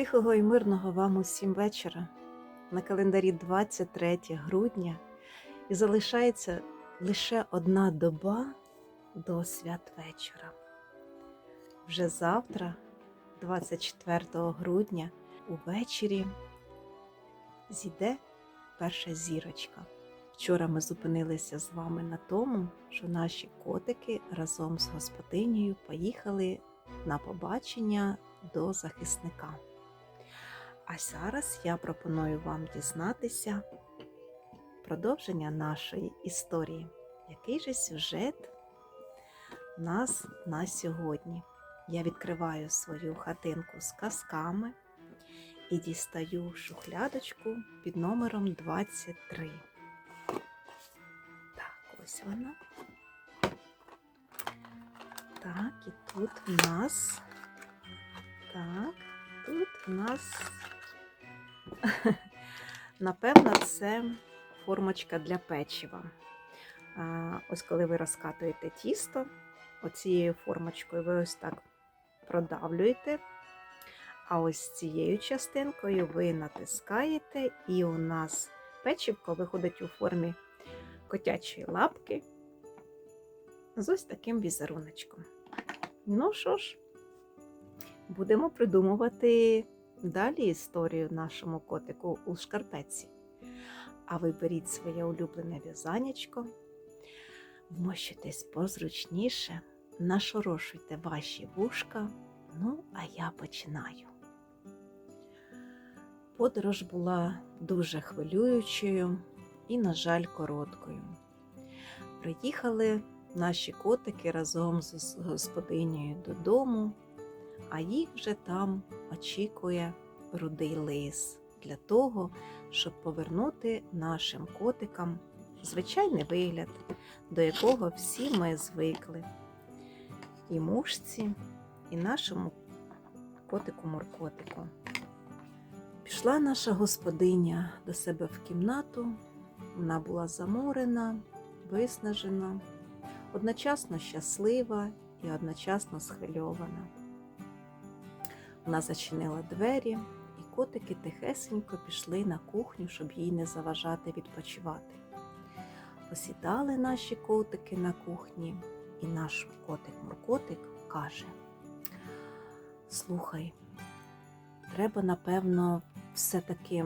Тихого і мирного вам усім вечора. На календарі 23 грудня і залишається лише одна доба до святвечора. Вже завтра, 24 грудня, увечері зійде перша зірочка. Вчора ми зупинилися з вами на тому, що наші котики разом з господинею поїхали на побачення до захисника. А зараз я пропоную вам дізнатися продовження нашої історії. Який же сюжет у нас на сьогодні? Я відкриваю свою хатинку з казками і дістаю шухлядочку під номером 23. Так, ось вона. Так, і тут в нас. Так, тут в нас. Напевно, це формочка для печива. Ось коли ви розкатуєте тісто, оцією формочкою ви ось так продавлюєте. А ось цією частинкою ви натискаєте, і у нас печивко виходить у формі котячої лапки з ось таким візеруночком. Ну що ж, будемо придумувати далі історію нашому котику у шкарпетці. А ви беріть своє улюблене в'язанечко, вмощуйтесь позручніше, нашорошуйте ваші вушка. Ну, а я починаю. Подорож була дуже хвилюючою і, на жаль, короткою. Приїхали наші котики разом з господинею додому, а їх вже там очікує рудий лис для того, щоб повернути нашим котикам звичайний вигляд, до якого всі ми звикли. І мушці, і нашому котику-моркотику. Пішла наша господиня до себе в кімнату, вона була заморена, виснажена, одночасно щаслива і одночасно схвильована. Вона зачинила двері, і котики тихесенько пішли на кухню, щоб їй не заважати відпочивати. Посідали наші котики на кухні, і наш котик-муркотик каже: Слухай, треба, напевно, все-таки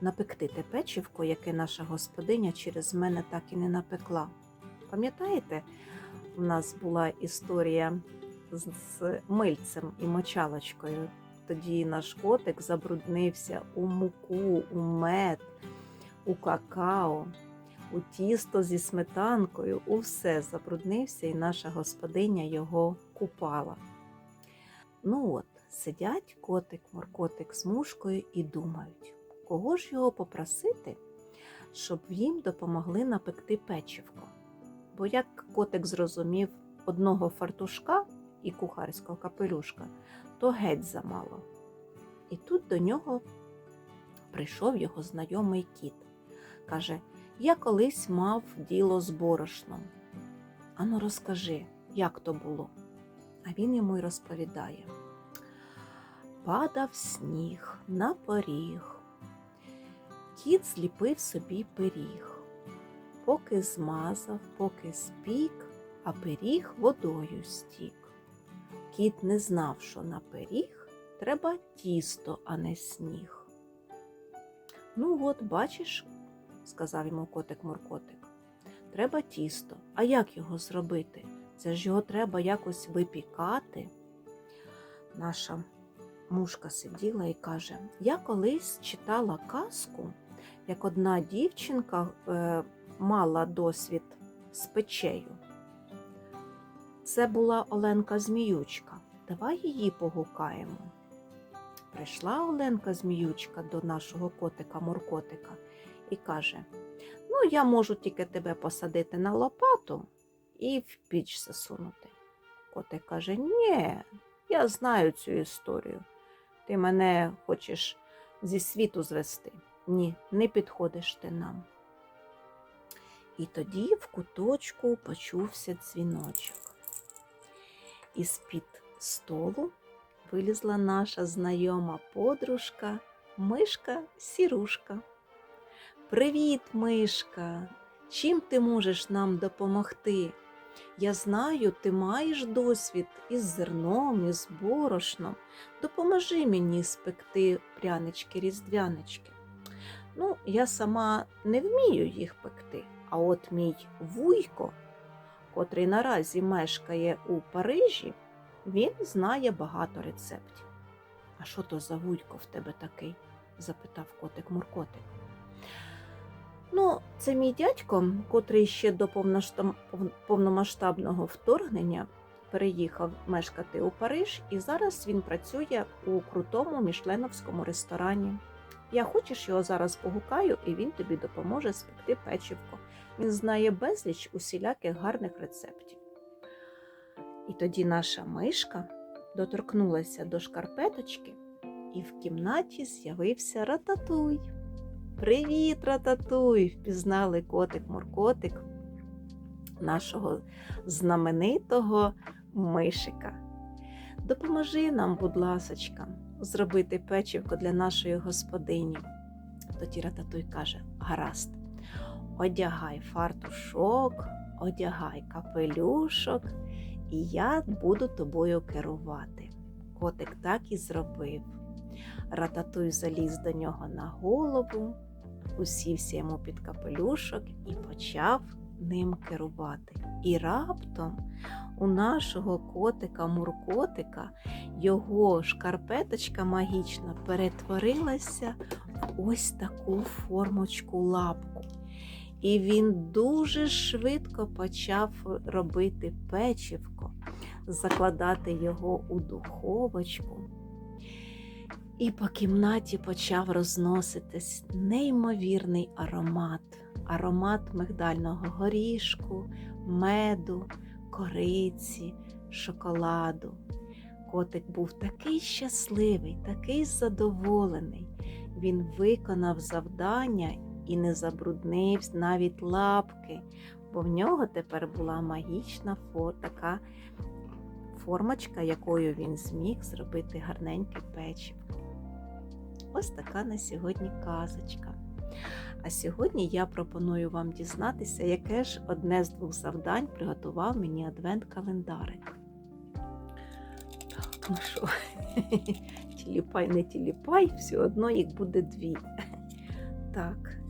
напекти те печивко, яке наша господиня через мене так і не напекла. Пам'ятаєте, у нас була історія з мильцем і мочалочкою. Тоді наш котик забруднився у муку, у мед, у какао, у тісто зі сметанкою, у все забруднився, і наша господиня його купала. Ну от, сидять котик, моркотик з мушкою і думають, кого ж його попросити, щоб їм допомогли напекти печивко. Бо як котик зрозумів одного фартушка і кухарського капелюшка, то геть замало. І тут до нього прийшов його знайомий кіт. Каже: Я колись мав діло з борошном. Ану, розкажи, як то було? А він йому й розповідає. Падав сніг на поріг. Кіт зліпив собі пиріг. Поки змазав, поки спік, а пиріг водою стік. Кіт не знав, що на пиріг треба тісто, а не сніг. Ну, от, бачиш, сказав йому котик-муркотик, треба тісто. А як його зробити? Це ж його треба якось випікати. Наша мушка сиділа і каже: Я колись читала казку, як одна дівчинка е, мала досвід з печею. Це була Оленка Зміючка. Давай її погукаємо. Прийшла Оленка Зміючка до нашого котика-муркотика і каже: Ну, я можу тільки тебе посадити на лопату і в піч засунути. Котик каже: Ні, я знаю цю історію. Ти мене хочеш зі світу звести. Ні, не підходиш ти нам. І тоді в куточку почувся дзвіночок. Із-під столу вилізла наша знайома подружка, мишка сірушка. Привіт, мишка! Чим ти можеш нам допомогти? Я знаю, ти маєш досвід із зерном, із борошном. Допоможи мені спекти прянички різдвянички. Ну, я сама не вмію їх пекти, а от мій вуйко, котрий наразі мешкає у Парижі, він знає багато рецептів. А що то за вуйко в тебе такий? запитав котик Муркотик. Ну, це мій дядько, котрий ще до повномасштабного вторгнення переїхав мешкати у Париж, і зараз він працює у крутому мішленовському ресторані. Я хочеш його зараз погукаю, і він тобі допоможе спекти печивко. Він знає безліч усіляких гарних рецептів. І тоді наша мишка доторкнулася до шкарпеточки, і в кімнаті з'явився рататуй. Привіт, рататуй! впізнали котик-муркотик нашого знаменитого мишика. Допоможи нам, будь ласочка, зробити печивко для нашої господині. Тоді рататуй каже: гаразд, одягай фартушок, одягай капелюшок, і я буду тобою керувати. Котик так і зробив. Рататуй заліз до нього на голову, усівся йому під капелюшок і почав ним керувати. І раптом у нашого котика Муркотика його шкарпеточка магічна перетворилася в ось таку формочку лапку. І він дуже швидко почав робити печивко, закладати його у духовочку. І по кімнаті почав розноситись неймовірний аромат, аромат мигдального горішку, меду, кориці, шоколаду. Котик був такий щасливий, такий задоволений. Він виконав завдання і не забруднив навіть лапки, бо в нього тепер була магічна фо, така формочка, якою він зміг зробити гарненьке печиво. Ось така на сьогодні казочка. А сьогодні я пропоную вам дізнатися, яке ж одне з двох завдань приготував мені адвент-календарик. Так, ну що, тіліпай, не тіліпай, все одно їх буде дві. Так,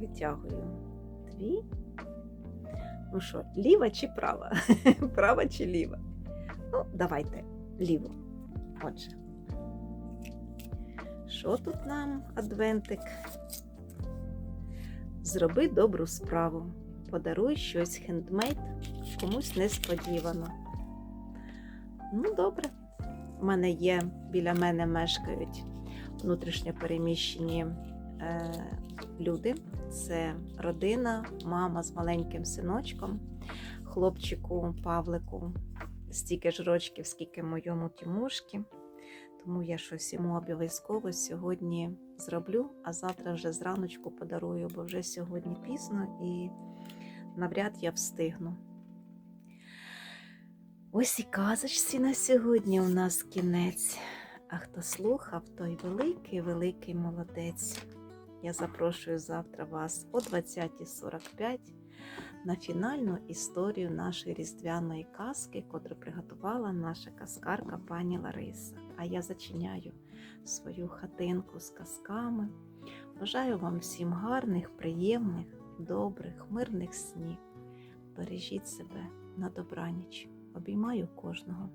витягую дві. Ну що, ліва чи права? Права чи ліва? Ну, давайте ліву. Отже. Що тут нам, адвентик? Зроби добру справу. Подаруй щось хендмейд комусь несподівано. Ну, добре. У мене є, біля мене мешкають внутрішньо переміщені е, люди. Це родина, мама з маленьким синочком, хлопчику Павлику, стільки ж рочків, скільки моєму Тимушки. Тому я щось йому обов'язково сьогодні зроблю, а завтра вже зраночку подарую, бо вже сьогодні пізно і навряд я встигну. Ось і казочці на сьогодні у нас кінець. А хто слухав, той великий-великий молодець. Я запрошую завтра вас о 20.45 на фінальну історію нашої різдвяної казки, котру приготувала наша казкарка пані Лариса. А я зачиняю свою хатинку з казками. Бажаю вам всім гарних, приємних, добрих, мирних снів. Бережіть себе на добраніч. Обіймаю кожного.